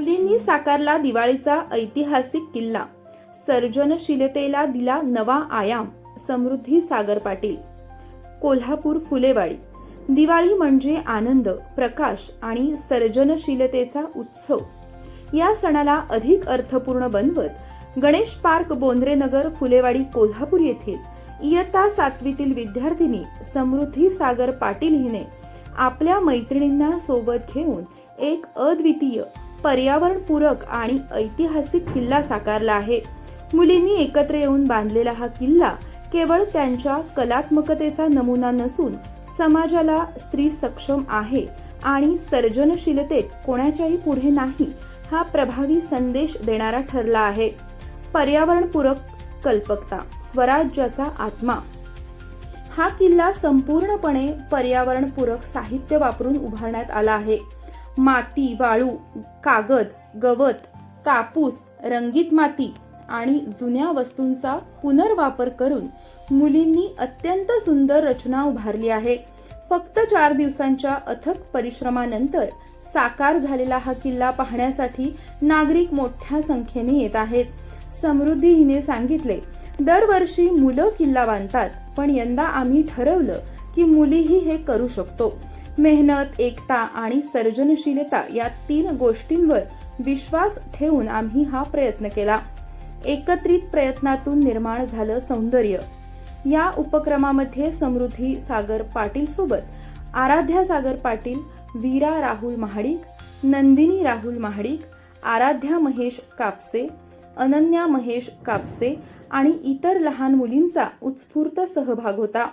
मुलींनी साकारला दिवाळीचा ऐतिहासिक किल्ला. सर्जनशीलतेला दिला नवा आयाम समृद्धी सागर पाटील. कोल्हापूर फुलेवाडी. दिवाळी म्हणजे आनंद प्रकाश आणि सर्जनशीलतेचा उत्सव. या सणाला अधिक अर्थपूर्ण बनवत गणेश पार्क बोंद्रेनगर फुलेवाडी कोल्हापूर येथील इयत्ता सातवीतील विद्यार्थिनी समृद्धी सागर पाटील हिने आपल्या मैत्रिणींना सोबत घेऊन एक अद्वितीय पर्यावरणपूरक आणि ऐतिहासिक किल्ला साकारला आहे. मुलींनी एकत्र येऊन बांधलेला हा किल्ला केवळ त्यांच्या कलात्मकतेचा नमुना नसून समाजाला स्त्री सक्षम आहे आणि सर्जनशीलतेत कोणाच्याही पुढे नाही हा प्रभावी संदेश देणारा ठरला आहे. पर्यावरणपूरक कल्पकता स्वराज्याचा आत्मा. हा किल्ला संपूर्णपणे पर्यावरणपूरक साहित्य वापरून उभारण्यात आला आहे. माती वाळू कागद गवत कापूस रंगीत माती आणि जुन्या वस्तूंचा पुनर्वापर करून मुलींनी अत्यंत सुंदर रचना उभारली आहे. फक्त चार दिवसांच्या अथक परिश्रमानंतर साकार झालेला हा किल्ला पाहण्यासाठी नागरिक मोठ्या संख्येने येत आहेत. समृद्धी हिने सांगितले दरवर्षी मुलं किल्ला बांधतात पण यंदा आम्ही ठरवलं की मुलीही हे करू शकतो. मेहनत एकता आणि सर्जनशीलता या तीन गोष्टींवर विश्वास ठेवून आम्ही हा प्रयत्न केला. एकत्रित प्रयत्नातून निर्माण झालं सौंदर्य. या उपक्रमामध्ये समृद्धी सागर पाटील सोबत आराध्या सागर पाटील वीरा राहुल महाडिक नंदिनी राहुल महाडिक आराध्या महेश कापसे अनन्या महेश कापसे आणि इतर लहान मुलींचा उत्स्फूर्त सहभाग होता.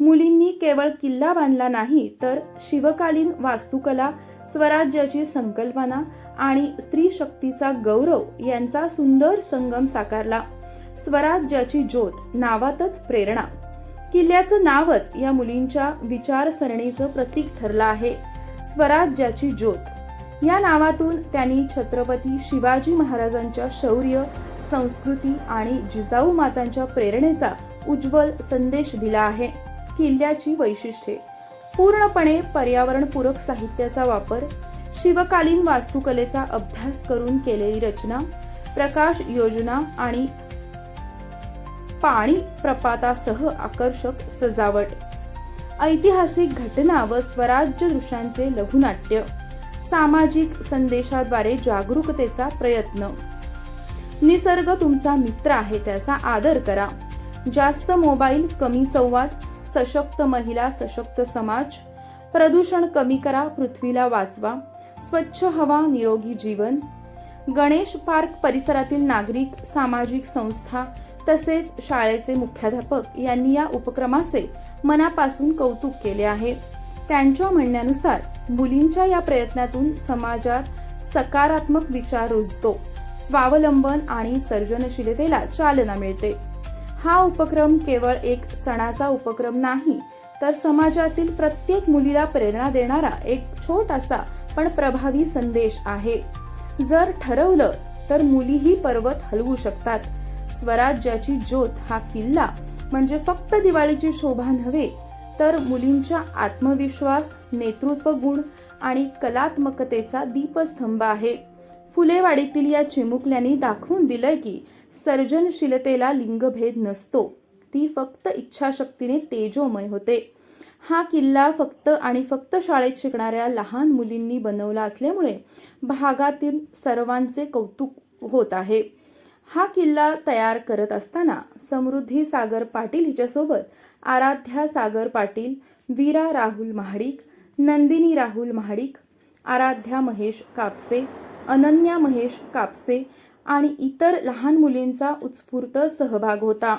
मुलींनी केवळ किल्ला बांधला नाही तर शिवकालीन वास्तुकला स्वराज्याची संकल्पना आणि स्त्री शक्तीचा गौरव यांचा सुंदर संगम साकारला. स्वराज्याची ज्योत नावातच प्रेरणा. किल्ल्याचं नावच या मुलींच्या विचारसरणीचं प्रतीक ठरलं आहे. स्वराज्याची ज्योत. या नावातून त्यांनी छत्रपती शिवाजी महाराजांच्या शौर्य संस्कृती आणि जिजाऊ मातांच्या प्रेरणेचा उज्ज्वल संदेश दिला आहे. किल्ल्याची वैशिष्ट्ये. पूर्णपणे पर्यावरणपूरक साहित्याचा वापर शिवकालीन वास्तुकलेचा अभ्यास करून केलेली रचना प्रकाश योजना आणि पाणी प्रपातासह आकर्षक सजावट. ऐतिहासिक घटना व स्वराज्य दृश्यांचे लघुनाट्य सामाजिक संदेशाद्वारे जागरूकतेचा प्रयत्न. निसर्ग तुमचा मित्र आहे त्याचा आदर करा. जास्त मोबाईल कमी संवाद सशक्त महिला सशक्त समाज. प्रदूषण कमी करा पृथ्वीला वाचवा. स्वच्छ हवा निरोगी जीवन. गणेश पार्क परिसरातील नागरिक सामाजिक संस्था तसेच शाळेचे मुख्याध्यापक यांनी या उपक्रमाचे मनापासून कौतुक केले आहे. त्यांच्या म्हणण्यानुसार मुलींच्या या प्रयत्नातून समाजात सकारात्मक विचार रुजतो. स्वावलंबन आणि सर्जनशीलतेला चालना मिळते. हा उपक्रम केवळ एक सणाचा उपक्रम नाही तर समाजातील प्रत्येक मुलीला प्रेरणा देणारा एक छोटासा पण प्रभावी संदेश आहे. जर ठरवलं तर मुलीही पर्वत हलवू शकतात. स्वराज्याची ज्योत हा किल्ला म्हणजे फक्त दिवाळीची शोभा नव्हे तर मुलींच्या आत्मविश्वास नेतृत्व गुण आणि कलात्मकतेचा दीपस्तंभ आहे. फुलेवाडीतील या चिमुकल्यांनी दाखवून दिलंय की सर्जनशीलतेला लिंगभेद नसतो. ती फक्त इच्छाशक्तीने तेजोमय होते. हा किल्ला फक्त आणि फक्त शाळेत शिकणाऱ्या लहान मुलींनी बनवला असल्यामुळे भागातील सर्वांचे कौतुक होत आहे. हा किल्ला तयार करत असताना समृद्धी सागर पाटील हिच्यासोबत आराध्या सागर पाटील वीरा राहुल महाडिक नंदिनी राहुल महाडिक आराध्या महेश कापसे अनन्या महेश कापसे आणि इतर लहान मुलींचा उत्स्फूर्त सहभाग होता.